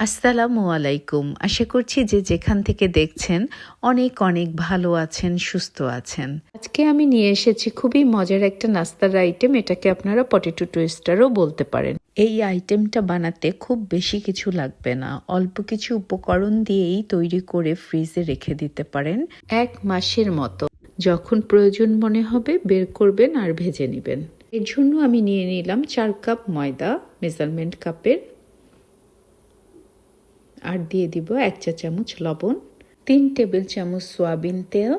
আসসালামু আলাইকুম। আশা করছি যে যেখান থেকে দেখছেন অনেক অনেক ভালো আছেন সুস্থ আছেন। আজকে আমি নিয়ে এসেছি খুবই মজার একটা নাস্তার আইটেম এটাকে আপনারা পটেটো টুইস্টারও বলতে পারেন। এই আইটেমটা বানাতে খুব বেশি কিছু লাগবে না। অল্প কিছু উপকরণ দিয়েই তৈরি করে ফ্রিজে রেখে দিতে পারেন। এক মাসের মতো। যখন প্রয়োজন মনে হবে বের করবেন আর ভেজে নেবেন। এর জন্য আমি নিয়ে নিলাম চার কাপ ময়দা মেজারমেন্ট কাপের আর দিয়ে দিব এক চা চামচ লবণ, তিন টেবিল চামচ সয়াবিন তেল।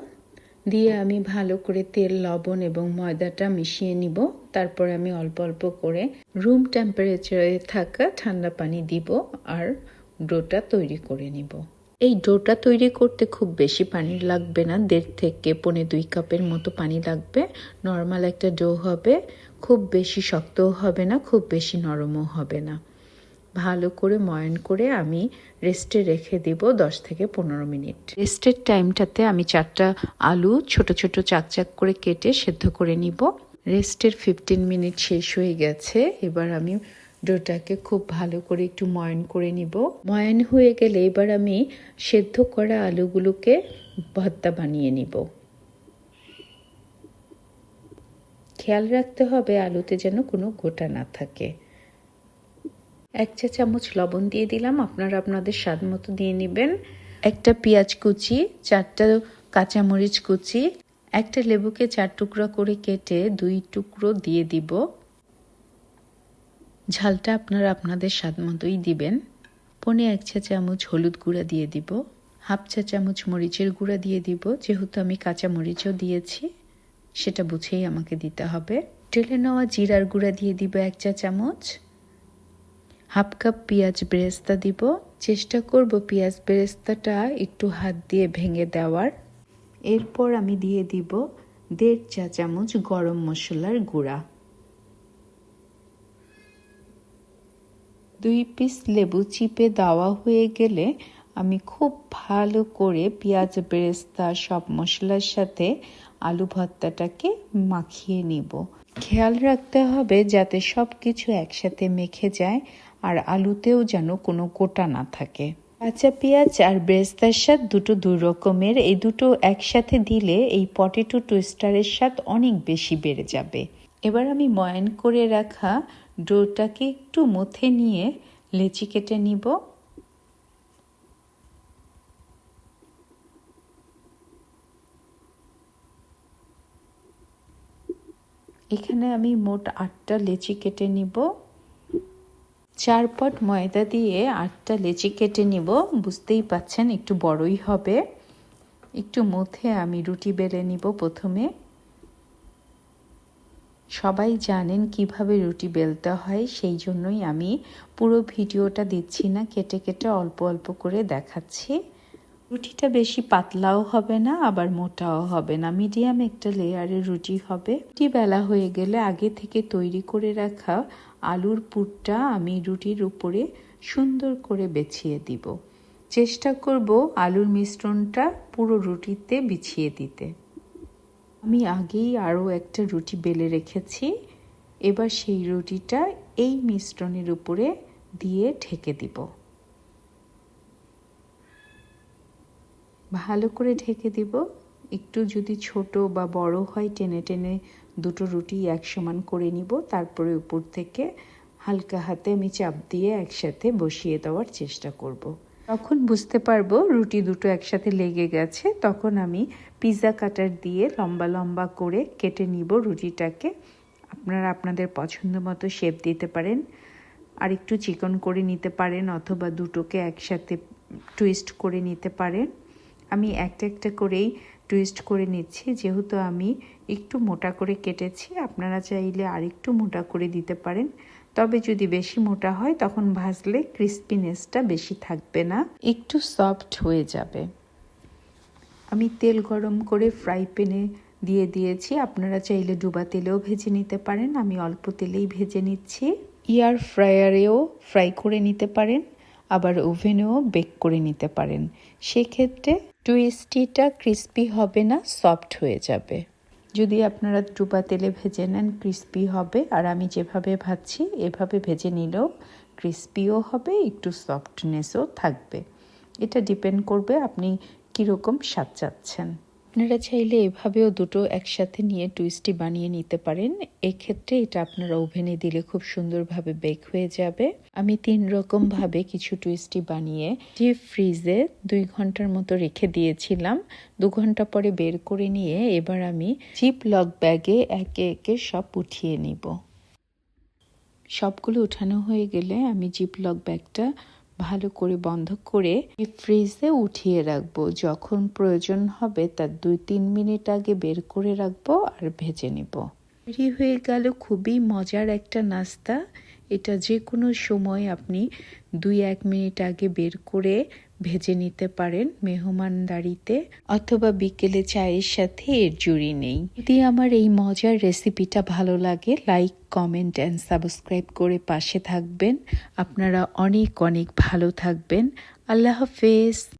দিয়ে আমি ভালো করে তেল, লবণ এবং ময়দাটা মিশিয়ে নিব। তারপর আমি অল্প অল্প করে রুম টেম্পারেচারে থাকা ঠান্ডা পানি দিব আর ডোটা তৈরি করে নিব। এই ডোটা তৈরি করতে খুব বেশি পানি লাগবে না, দেড় থেকে পনে দুই কাপের মতো পানি লাগবে। নর্মাল একটা ডো হবে, খুব বেশি শক্তও হবে না, খুব বেশি নরমও হবে না। ভালো করে ময়ন করে আমি রেস্টে রেখে দিব দশ থেকে পনেরো মিনিট। রেস্টের টাইমটাতে আমি চারটা আলু ছোট ছোট চাকচাক করে কেটে সেদ্ধ করে নিব। রেস্টের ফিফটিন মিনিট শেষ হয়ে গেছে। এবার আমি ডোটাকে খুব ভালো করে একটু ময়ন করে নিব। ময়ন হয়ে গেলে এবার আমি সেদ্ধ করা আলুগুলোকে ভর্তা বানিয়ে নিব। খেয়াল রাখতে হবে আলুতে যেন কোনো গোটা না থাকে। এক চা চামচ লবণ দিয়ে দিলাম। আপনারা আপনাদের স্বাদ মতো দিয়ে নেবেন। একটা পেঁয়াজ কুচি, চারটা কাঁচামরিচ কুচি, একটা লেবুকে চার টুকরা করে কেটে দুই টুকরো দিয়ে দিব। ঝালটা আপনারা আপনাদের স্বাদ মতোই দিবেন। পনে এক চা চামচ হলুদ গুঁড়া দিয়ে দিব। হাফ চা চামচ মরিচের গুঁড়া দিয়ে দিব। যেহেতু আমি কাঁচা মরিচও দিয়েছি, সেটা বুঝেই আমাকে দিতে হবে। টেলে নেওয়া জিরার গুঁড়া দিয়ে দিব এক চা চামচ। হাফ কাপ পেঁয়াজ বেরেস্তা দিব। চেষ্টা করব পেঁয়াজ বেরেস্তাটা একটু হাত দিয়ে ভেঙে দেওয়ার। এরপর আমি দিয়ে দিব দেড় চা চামচ গরম মশলার গুঁড়া। দুই পিস লেবু চিপে দেওয়া হয়ে গেলে আমি খুব ভালো করে পেঁয়াজ বেরেস্তা সব মশলার সাথে আলু ভর্তাটাকে মাখিয়ে নিব। খেয়াল রাখতে হবে যাতে সব কিছু একসাথে মেখে যায় আর আলুতেও যেন কোনো গোটা না থাকে। কাঁচা পেঁয়াজ আর বেরেস্তার স্বাদ দুটো দুই রকমের। এই দুটো একসাথে দিলে এই পটেটো টুইস্টারের স্বাদ অনেক বেশি বেড়ে যাবে। এবার আমি ময়ান করে রাখা ডোটাকে একটু মথে নিয়ে লেচি কেটে নিব। এখানে আমি মোট আটটা লেচি কেটে নিব। চার পট ময়দা দিয়ে আটটা লেচি কেটে নিব। বুঝতেই পাচ্ছেন, একটু বড়ই হবে। একটু মধ্যে আমি রুটি বেলে নিব প্রথমে। সবাই জানেন কীভাবে রুটি বেলতে হয়, সেই জন্যই আমি পুরো ভিডিওটা দিচ্ছি না, কেটে কেটে অল্প অল্প করে দেখাচ্ছি। রুটিটা বেশি পাতলাও হবে না, আবার মোটাও হবে না। মিডিয়াম একটা লেয়ারের রুটি হবে। রুটি বেলা হয়ে গেলে আগে থেকে তৈরি করে রাখা আলুর পুরটা আমি রুটির উপরে সুন্দর করে বেছিয়ে দিব। চেষ্টা করব আলুর মিশ্রণটা পুরো রুটিতে বিছিয়ে দিতে। আমি আগেই আরও একটা রুটি বেলে রেখেছি। এবার সেই রুটিটা এই মিশ্রণের উপরে দিয়ে ঢেকে দিব। ভালো করে ঢেকে দিব। একটু যদি ছোট বা বড় হয়, টেনে টেনে দুটো রুটি এক সমান করে নিব। তারপরে উপর থেকে হালকা হাতে আমি চাপ দিয়ে একসাথে বসিয়ে দেওয়ার চেষ্টা করব। তখন বুঝতে পারব রুটি দুটো একসাথে লেগে গেছে, তখন আমি পিৎজা কাটার দিয়ে লম্বা লম্বা করে কেটে নিব রুটিটাকে। আপনারা আপনাদের পছন্দ মতো শেপ দিতে পারেন। আর একটু চিকন করে নিতে পারেন অথবা দুটোকে একসাথে টুইস্ট করে নিতে পারেন। আমি একটা একটা করেই টুইস্ট করে নিচ্ছি। যেহেতু আমি একটু মোটা করে কেটেছি আপনারা চাইলে আরেকটু মোটা করে দিতে পারেন। তবে যদি বেশি মোটা হয় তখন ভাজলে ক্রিস্পিনেসটা বেশি থাকবে না। একটু সফট হয়ে যাবে। আমি তেল গরম করে ফ্রাই প্যানে দিয়ে দিয়েছি। আপনারা চাইলে ডুবা তেলেও ভেজে নিতে পারেন। আমি অল্প তেলেই ভেজে নিচ্ছি। ইয়ার ফ্রায়ারেও ফ্রাই করে নিতে পারেন আবার ওভেনেও বেক করে নিতে পারেন। সেক্ষেত্রে টুইস্টিটা ক্রিস্পি হবে না, সফট হয়ে যাবে। যদি আপনারা ডুবা তেলে ভেজে নেন, ক্রিস্পি হবে। আর আমি যেভাবে ভাজছি, এভাবে ভেজে নিলেও ক্রিস্পিও হবে, একটু সফটনেসও থাকবে। এটা ডিপেন্ড করবে আপনি কীরকম স্বাদ চাচ্ছেন। আপনারা চাইলে এভাবেও দুটো একসাথে নিয়ে টুইস্টি বানিয়ে নিতে পারেন। এক্ষেত্রে এটা আপনারা ওভেনে দিলে খুব সুন্দরভাবে বেক হয়ে যাবে। আমি তিন রকম ভাবে কিছু টুইস্টি বানিয়ে ডিপ ফ্রিজে দুই ঘণ্টার মতো রেখে দিয়েছিলাম। দু ঘণ্টা পরে বের করে নিয়ে এবার আমি চিপ লক ব্যাগে একে একে সব উঠিয়ে নিব। সবগুলো উঠানো হয়ে গেলে আমি জিপ লক ব্যাগটা ভালো করে বন্ধ করে ফ্রিজে উঠিয়ে রাখব। যখন প্রয়োজন হবে তার দুই তিন মিনিট আগে বের করে রাখব আর ভেজে নিব। তৈরি হয়ে গেল খুবই মজার একটা নাস্তা। এটা যে কোনো সময় আপনি দুই এক মিনিট আগে বের করে ভেজে নিতে পারেন মেহমানদারিতে অথবা বিকেলে চায়ের সাথে এর জুড়ি নেই। যদি আমার এই মজার রেসিপিটা ভালো লাগে, লাইক, কমেন্ট অ্যান্ড সাবস্ক্রাইব করে পাশে থাকবেন। আপনারা অনেক অনেক ভালো থাকবেন। আল্লাহ হাফেজ।